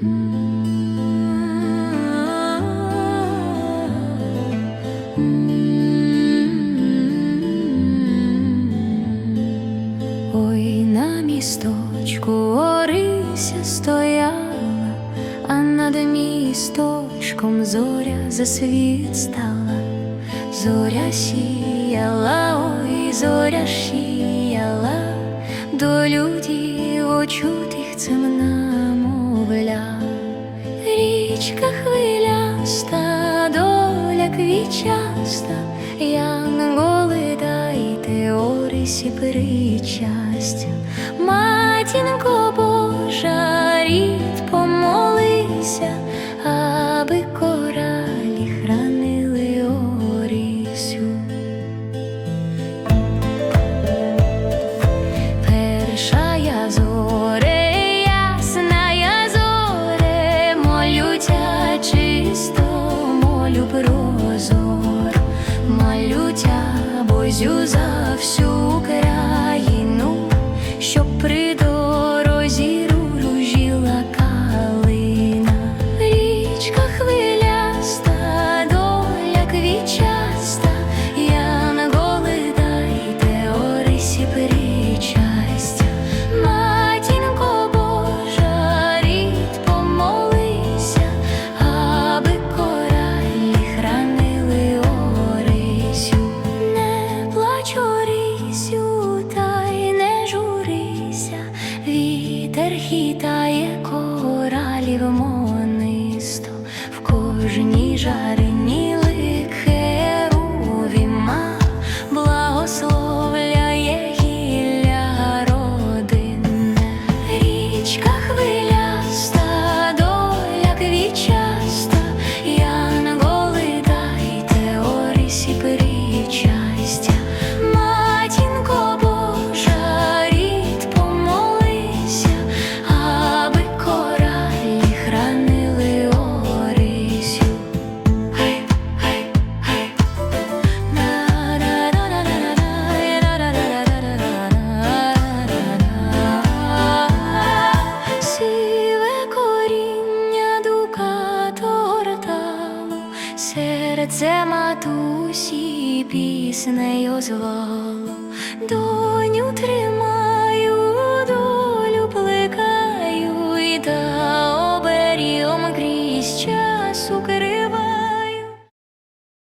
Ой на місточку орися стояла, а над місточком зоря засвіт стала, зоря сіяла, ой, зоря сіяла, до людей очутих цим нам земля, річка хвиляста, доля квічаста, янголи дайте орисі причастя. всю за всю. ತಾಯಿ Серце матусі піснею звало, доню тримаю, долю плекаю і та оберігом крізь час укрив.